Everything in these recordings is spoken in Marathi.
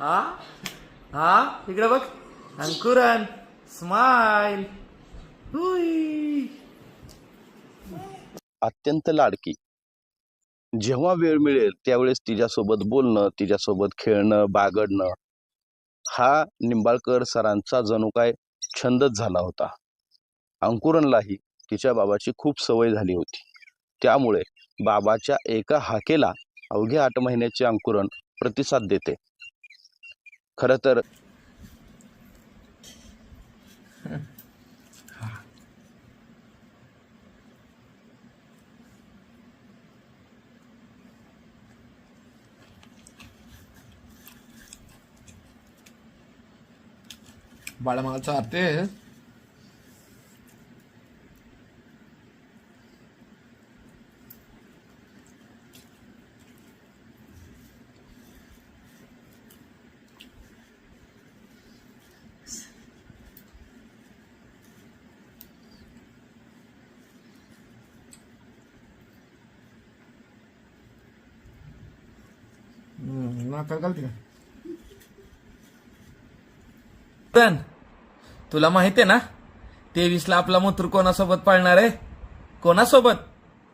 हा? हा? इकडे बघ. अंकुरन स्माइल अत्यंत लाडकी. जेव्हा वेळ मिळेल त्यावेळेस तिच्यासोबत बोलणं तिच्यासोबत खेळणं बागडणं हा निंबाळकर सरांचा जणू काय छंदच झाला होता. अंकुरनलाही तिच्या बाबाची खूप सवय झाली होती. त्यामुळे बाबाच्या एका हाकेला अवघ्या आठ महिन्याचे अंकुरन प्रतिसाद देते. खरं तर बाळा मला चालते नाका घालते का? पण तुला माहिती आहे ना तेवीसला आपला मथुर कोणासोबत पाळणार आहे? कोणासोबत?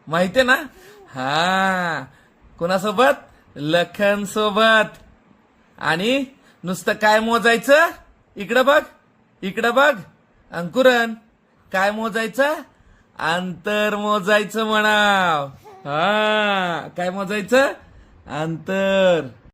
माहिती आहे ना? हा कोणासोबत? लखन सोबत. आणि नुसतं काय मोजायचं? इकडं बघ इकडं बघ. अंकुरन काय मोजायचं? अंतर मोजायचं म्हणाव. हा काय मोजायचं? अंतर